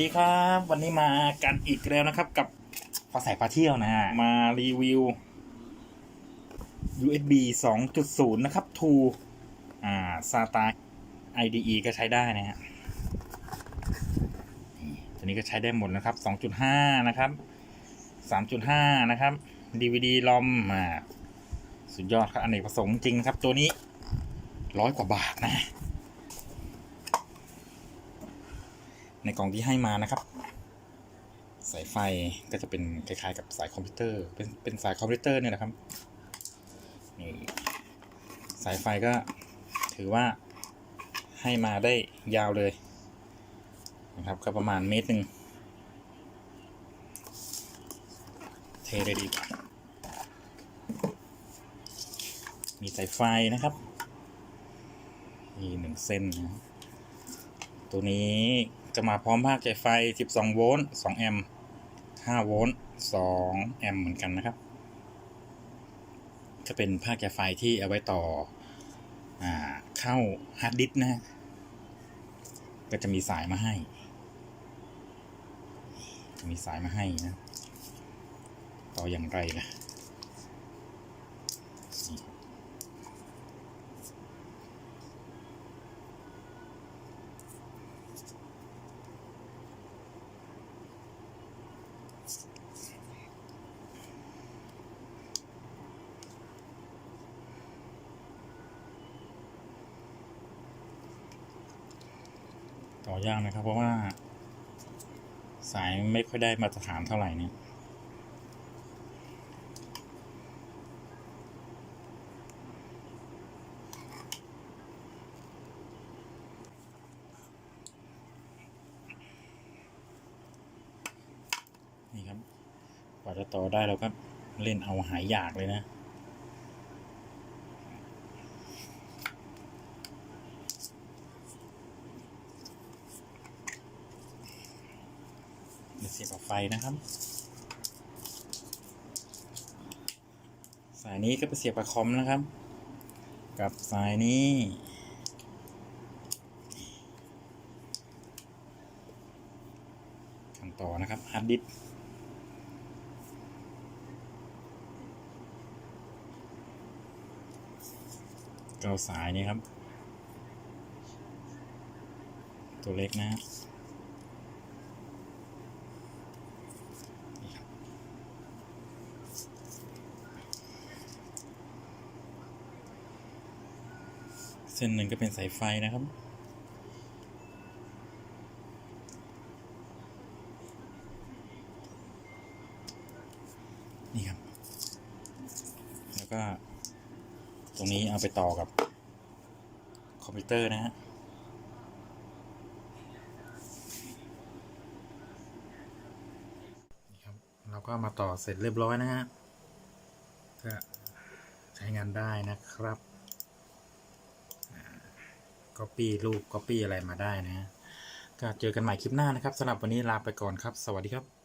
ดีครับ วันนี้มากันอีกแล้วนะครับ กับฟ้าใสพาเที่ยวนะฮะมารีวิว USB 2.0 นะครับ to อ่า SATA IDE ก็ใช้ได้นะฮะนี่ตัวนี้ก็ใช้ได้หมดนะครับ 2.5 นะครับ 3.5 นะครับ DVD ลอมอ่าสุดยอดครับอนเนกประสงค์จริงนะครับ ตัวนี้ร้อยกว่าบาทนะ ในกล่องที่ให้มานะครับ สายไฟก็จะเป็นคล้ายๆ กับสายคอมพิวเตอร์ เป็นเป็นสายคอมพิวเตอร์เนี่ยนะครับนี่สายไฟก็ถือว่าให้มาได้ยาวเลยนะครับก็ประมาณเมตรหนึ่งเทเลยดีกว่ามีสายไฟนะครับมีหนึ่งเส้นนะ ตัวนี้จะมาพร้อมภาคใจไฟ 12 โวลต์ 2 แอมป์ 5 โวลต์ 2 แอมป์เหมือนกันนะครับ จะเป็นภาคใจไฟที่เอาไว้ต่ออเข้าฮาร์ดดิสก์นะก็จะมีสายมาให้ จะมีสายมาให้นะ ต่ออย่างไรล่ะนี่ ต่อยากนะครับ เพราะว่า สายไม่ค่อยได้มาตรฐานเท่าไหร่เนี่ยนี่ครับ กว่าจะต่อได้เราก็เล่นเอาหายอยากเลยนะ เดี๋ยวเสียบไฟนะครับ สายนี้ก็ไปเสียบกับคอมนะครับ กับสายนี้กันต่อนะครับฮาร์ดดิสก์เกาสายนี้ครับ ตัวเล็กนะ เส้นหนึ่งก็เป็นสายไฟนะครับ นี่ครับ แล้วก็ ตรงนี้เอาไปต่อกับคอมพิวเตอร์นะฮะนี่ครับเราก็มาต่อเสร็จเรียบร้อยนะฮะก็ใช้งานได้นะครับ ก็ปี้รูปก็ปปี้อะไรมาได้นะก็เจอกันใหม่คลิปหน้านะครับสำหรับวันนี้ลาไปก่อนครับ สวัสดีครับ